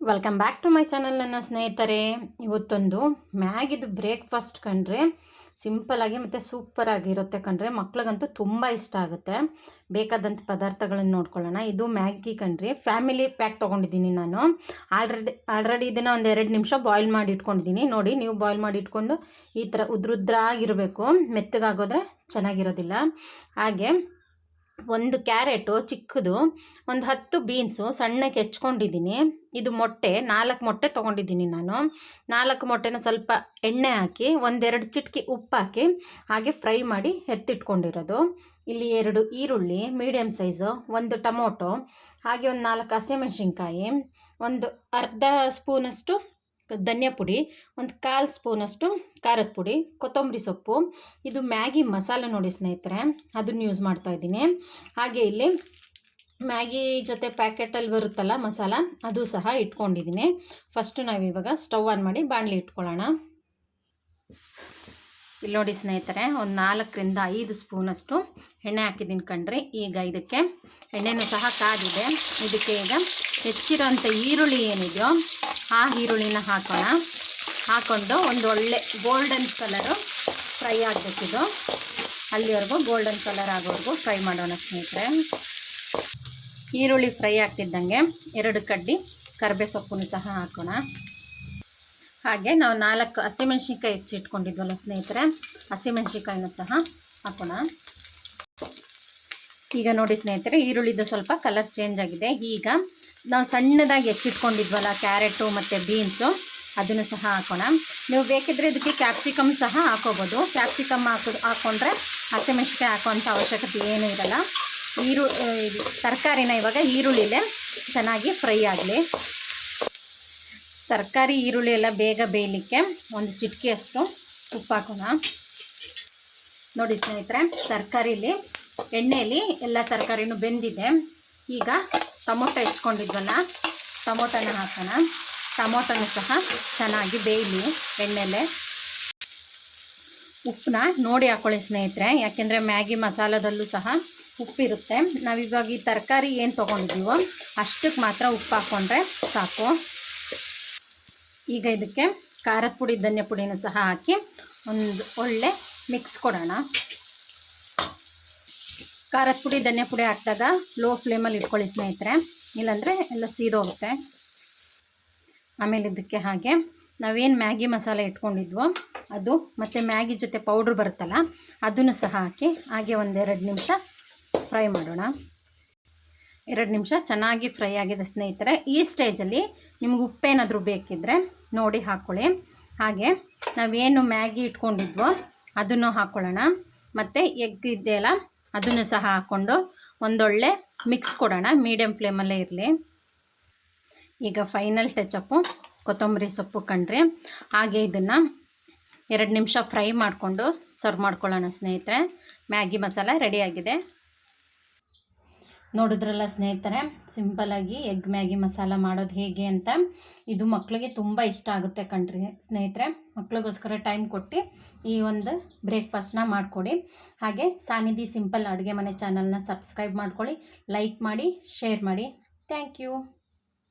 Welcome back to my channel ನನ್ನ ಸ್ನೇಹಿತರೆ. ಇವತ್ತೊಂದು ಮ್ಯಾಗಿದು ಬ್ರೇಕ್ಫಾಸ್ಟ್ ಕಂಡ್ರೆ ಸಿಂಪಲಾಗಿ ಮತ್ತು ಸೂಪರಾಗಿರುತ್ತೆ ಕಂಡ್ರೆ ಮಕ್ಳಿಗಂತೂ ತುಂಬ ಇಷ್ಟ ಆಗುತ್ತೆ. ಬೇಕಾದಂಥ ಪದಾರ್ಥಗಳನ್ನು ನೋಡ್ಕೊಳ್ಳೋಣ. ಇದು ಮ್ಯಾಗಿ ಕಂಡ್ರಿ ಫ್ಯಾಮಿಲಿ ಪ್ಯಾಕ್ ತೊಗೊಂಡಿದ್ದೀನಿ ನಾನು. ಆಲ್ರೆಡಿ ಆಲ್ರೆಡಿ ಇದನ್ನು ಒಂದು ಎರಡು ನಿಮಿಷ ಬಾಯ್ಲ್ ಮಾಡಿ ಇಟ್ಕೊಂಡಿದ್ದೀನಿ. ನೋಡಿ, ನೀವು ಬಾಯ್ಲ್ ಮಾಡಿ ಇಟ್ಕೊಂಡು ಈ ಥರ ಉದ್ರುದ್ರಾಗಿರಬೇಕು. ಮೆತ್ತಗಾಗೋದ್ರೆ ಚೆನ್ನಾಗಿರೋದಿಲ್ಲ. ಹಾಗೆ ಒಂದು ಕ್ಯಾರೆಟು ಚಿಕ್ಕದು, ಒಂದು ಹತ್ತು ಬೀನ್ಸು ಸಣ್ಣಕ್ಕೆ ಹೆಚ್ಕೊಂಡಿದ್ದೀನಿ. ಇದು ಮೊಟ್ಟೆ, ನಾಲ್ಕು ಮೊಟ್ಟೆ ತೊಗೊಂಡಿದ್ದೀನಿ ನಾನು. ನಾಲ್ಕು ಮೊಟ್ಟೆನ ಸ್ವಲ್ಪ ಎಣ್ಣೆ ಹಾಕಿ, ಒಂದೆರಡು ಚಿಟಕಿ ಉಪ್ಪು ಹಾಕಿ, ಹಾಗೆ ಫ್ರೈ ಮಾಡಿ ಎತ್ತಿಟ್ಕೊಂಡಿರೋದು. ಇಲ್ಲಿ ಎರಡು ಈರುಳ್ಳಿ ಮೀಡಿಯಮ್ ಸೈಜು, ಒಂದು ಟೊಮೊಟೊ, ಹಾಗೆ ಒಂದು ನಾಲ್ಕು ಹಸಿಮೆಣ್ಸಿನ್ಕಾಯಿ, ಒಂದು ಅರ್ಧ ಸ್ಪೂನಷ್ಟು ಧನಿಯಾ ಪುಡಿ, ಒಂದು ಕಾಲು ಸ್ಪೂನಷ್ಟು ಖಾರದ ಪುಡಿ, ಕೊತ್ತಂಬರಿ ಸೊಪ್ಪು, ಇದು ಮ್ಯಾಗಿ ಮಸಾಲೆ ನೋಡಿ ಸ್ನೇಹಿತರೆ, ಅದನ್ನು ಯೂಸ್ ಮಾಡ್ತಾ ಇದ್ದೀನಿ. ಹಾಗೆ ಇಲ್ಲಿ ಮ್ಯಾಗಿ ಜೊತೆ ಪ್ಯಾಕೆಟಲ್ಲಿ ಬರುತ್ತಲ್ಲ ಮಸಾಲ, ಅದು ಸಹ ಇಟ್ಕೊಂಡಿದ್ದೀನಿ. ಫಸ್ಟು ನಾವಿವಾಗ ಸ್ಟವ್ ಆನ್ ಮಾಡಿ ಬಾಣಲಿ ಇಟ್ಕೊಳ್ಳೋಣ. ಇಲ್ಲಿ ನೋಡಿ ಸ್ನೇಹಿತರೆ, ಒಂದು ನಾಲ್ಕರಿಂದ ಐದು ಸ್ಪೂನಷ್ಟು ಎಣ್ಣೆ ಹಾಕಿದ್ದೀನಿ ಕಣ್ರಿ. ಈಗ ಇದಕ್ಕೆ ಎಣ್ಣೆನೂ ಸಹ ಕಾದಿದೆ. ಇದಕ್ಕೆ ಈಗ ಹೆಚ್ಚಿರೋಂಥ ಈರುಳ್ಳಿ ಏನಿದೆಯೋ ಆ ಈರುಳ್ಳಿನ ಹಾಕೋಣ. ಹಾಕ್ಕೊಂಡು ಒಂದು ಒಳ್ಳೆ ಗೋಲ್ಡನ್ ಕಲರು ಫ್ರೈ ಆಗಬೇಕಿದು. ಅಲ್ಲಿವರೆಗೂ ಗೋಲ್ಡನ್ ಕಲರ್ ಆಗೋವರೆಗೂ ಫ್ರೈ ಮಾಡೋಣ ಸ್ನೇಹಿತರೆ. ಈರುಳ್ಳಿ ಫ್ರೈ ಆಗ್ತಿದ್ದಂಗೆ ಎರಡು ಕಡ್ಡಿ ಕರ್ಬೇ ಸಹ ಹಾಕೋಣ. ಹಾಗೆ ನಾವು ನಾಲ್ಕು ಹಸಿಮೆಣ್ಸಿನ್ಕಾಯಿ ಹೆಚ್ಚಿಟ್ಕೊಂಡಿದ್ವಲ್ಲ ಸ್ನೇಹಿತರೆ, ಹಸಿಮೆಣ್ಸಿನ್ಕಾಯಿನೂ ಸಹ ಹಾಕೋಣ. ಈಗ ನೋಡಿ ಸ್ನೇಹಿತರೆ, ಈರುಳ್ಳಿದು ಸ್ವಲ್ಪ ಕಲರ್ ಚೇಂಜ್ ಆಗಿದೆ. ಈಗ ನಾವು ಸಣ್ಣದಾಗಿ ಹೆಚ್ಚಿಟ್ಕೊಂಡಿದ್ವಲ್ಲ ಕ್ಯಾರೆಟು ಮತ್ತು ಬೀನ್ಸು, ಅದನ್ನು ಸಹ ಹಾಕೋಣ. ನೀವು ಬೇಕಿದ್ದರೆ ಇದಕ್ಕೆ ಕ್ಯಾಪ್ಸಿಕಮ್ ಸಹ ಹಾಕೋಬೋದು. ಕ್ಯಾಪ್ಸಿಕಮ್ ಹಾಕೋ ಹಾಕ್ಕೊಂಡ್ರೆ ಹಸಿಮೆಣ್ಸಿನ್ಕಾಯಿ ಹಾಕೋವಂಥ ಅವಶ್ಯಕತೆ ಏನೂ ಇರಲ್ಲ. ಈರು ತರಕಾರಿನ ಇವಾಗ ಈರುಳ್ಳಿಲೇ ಚೆನ್ನಾಗಿ ಫ್ರೈ ಆಗಲಿ. ತರಕಾರಿ, ಈರುಳ್ಳಿ ಎಲ್ಲ ಬೇಗ ಬೇಯಲಿಕ್ಕೆ ಒಂದು ಚಿಟಕಿಯಷ್ಟು ಉಪ್ಪು ಹಾಕೋಣ. ನೋಡಿ ಸ್ನೇಹಿತರೆ, ತರಕಾರಿಲಿ ಎಣ್ಣೆಯಲ್ಲಿ ಎಲ್ಲ ತರಕಾರಿನೂ ಬೆಂದಿದೆ. ಈಗ ಟೊಮೊಟೊ ಹೆಚ್ಕೊಂಡಿದ್ವಲ್ಲ ಟೊಮೊಟೊನ ಹಾಕೋಣ. ಟೊಮೊಟೊನೂ ಸಹ ಚೆನ್ನಾಗಿ ಬೇಯಲಿ ಎಣ್ಣೆಲೆ. ಉಪ್ಪನ್ನ ನೋಡಿ ಹಾಕೊಳ್ಳಿ ಸ್ನೇಹಿತರೆ, ಯಾಕೆಂದರೆ ಮ್ಯಾಗಿ ಮಸಾಲದಲ್ಲೂ ಸಹ ಉಪ್ಪಿರುತ್ತೆ. ನಾವಿವಾಗ ಈ ತರಕಾರಿ ಏನು ತೊಗೊಂಡಿದ್ದೀವೋ ಅಷ್ಟಕ್ಕೆ ಮಾತ್ರ ಉಪ್ಪು ಹಾಕ್ಕೊಂಡ್ರೆ ಸಾಕು. ಈಗ ಇದಕ್ಕೆ ಖಾರದ ಪುಡಿ, ಧನ್ಯ ಪುಡಿನೂ ಸಹ ಹಾಕಿ ಒಂದು ಒಳ್ಳೆ ಮಿಕ್ಸ್ ಕೊಡೋಣ. ಖಾರದ ಪುಡಿ, ಧನ್ಯ ಪುಡಿ ಹಾಕಿದಾಗ ಲೋ ಫ್ಲೇಮಲ್ಲಿ ಇಟ್ಕೊಳ್ಳಿ ಸ್ನೇಹಿತರೆ. ಇಲ್ಲಾಂದರೆ ಎಲ್ಲ ಸೀದೋಗುತ್ತೆ ಆಮೇಲೆ ಇದಕ್ಕೆ ಹಾಗೆ ನಾವೇನು ಮ್ಯಾಗಿ ಮಸಾಲೆ ಇಟ್ಕೊಂಡಿದ್ವೋ ಅದು ಮತ್ತು ಮ್ಯಾಗಿ ಜೊತೆ ಪೌಡ್ರ್ ಬರುತ್ತಲ್ಲ, ಅದನ್ನು ಸಹ ಹಾಕಿ ಹಾಗೆ ಒಂದೆರಡು ನಿಮಿಷ ಫ್ರೈ ಮಾಡೋಣ. ಎರಡು ನಿಮಿಷ ಚೆನ್ನಾಗಿ ಫ್ರೈ ಆಗಿದೆ ಸ್ನೇಹಿತರೆ. ಈ ಸ್ಟೇಜಲ್ಲಿ ನಿಮ್ಗೆ ಉಪ್ಪೇನಾದರೂ ಬೇಕಿದ್ದರೆ ನೋಡಿ ಹಾಕ್ಕೊಳ್ಳಿ ಹಾಗೆ ನಾವೇನು ಮ್ಯಾಗಿ ಇಟ್ಕೊಂಡಿದ್ವೋ ಅದನ್ನು ಹಾಕ್ಕೊಳ್ಳೋಣ ಮತ್ತು ಎಗ್ ಇದೆಯಲ್ಲ ಅದನ್ನು ಸಹ ಹಾಕ್ಕೊಂಡು ಒಂದೊಳ್ಳೆ ಮಿಕ್ಸ್ ಕೊಡೋಣ ಮೀಡಿಯಮ್ ಫ್ಲೇಮಲ್ಲೇ ಇರಲಿ. ಈಗ ಫೈನಲ್ ಟಚಪ್ಪು ಕೊತ್ತಂಬರಿ ಸೊಪ್ಪು ಕಂಡ್ರೆ. ಹಾಗೆ ಇದನ್ನು ಎರಡು ನಿಮಿಷ ಫ್ರೈ ಮಾಡಿಕೊಂಡು ಸರ್ವ್ ಮಾಡ್ಕೊಳ್ಳೋಣ ಸ್ನೇಹಿತರೆ. ಮ್ಯಾಗಿ ಮಸಾಲ ರೆಡಿಯಾಗಿದೆ ನೋಡಿದ್ರಲ್ಲ ಸ್ನೇಹಿತರೆ ಸಿಂಪಲಾಗಿ ಎಗ್ ಮ್ಯಾಗಿ ಮಸಾಲ ಮಾಡೋದು ಹೇಗೆ ಅಂತ. ಇದು ಮಕ್ಕಳಿಗೆ ತುಂಬ ಇಷ್ಟ ಆಗುತ್ತೆ ಕಣ್ರಿ ಸ್ನೇಹಿತರೆ. ಮಕ್ಳಿಗೋಸ್ಕರ ಟೈಮ್ ಕೊಟ್ಟು ಈ ಒಂದು ಬ್ರೇಕ್ಫಾಸ್ಟ್ನ ಮಾಡಿಕೊಡಿ. ಹಾಗೆ ಸಾನಿಧಿ ಸಿಂಪಲ್ ಅಡುಗೆ ಮನೆ ಚಾನಲ್ನ ಸಬ್ಸ್ಕ್ರೈಬ್ ಮಾಡ್ಕೊಳ್ಳಿ ಲೈಕ್ ಮಾಡಿ ಶೇರ್ ಮಾಡಿ. Thank you